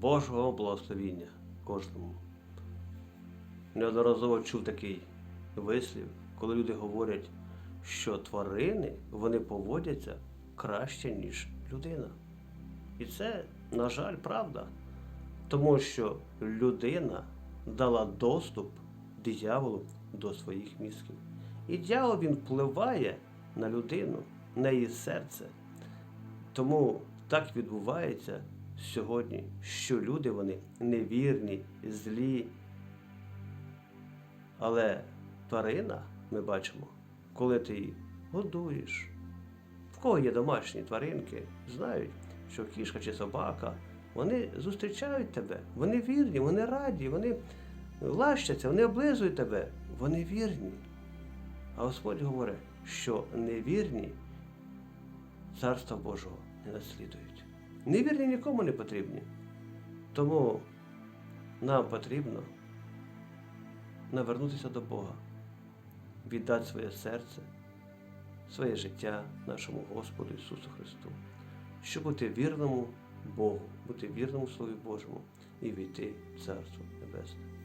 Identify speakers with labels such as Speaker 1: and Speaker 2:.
Speaker 1: Божого благословіння кожному. Неодноразово чув такий вислів, коли люди говорять, що тварини вони поводяться краще, ніж людина. І це, на жаль, правда. Тому що людина дала доступ дияволу до своїх мізків. І дьявол він впливає на людину, на її серце. Тому так відбувається сьогодні, що люди вони невірні, злі. Але тварина, ми бачимо, коли ти її годуєш, в кого є домашні тваринки, знають, що кішка чи собака, вони зустрічають тебе, вони вірні, вони раді, вони лащаться, вони облизують тебе, вони вірні. А Господь говорить, що невірні Царства Божого не наслідують. Невірні нікому не потрібні. Тому нам потрібно навернутися до Бога, віддати своє серце, своє життя нашому Господу Ісусу Христу, щоб бути вірному Богу, бути вірному Слові Божому і війти в Царство Небесне.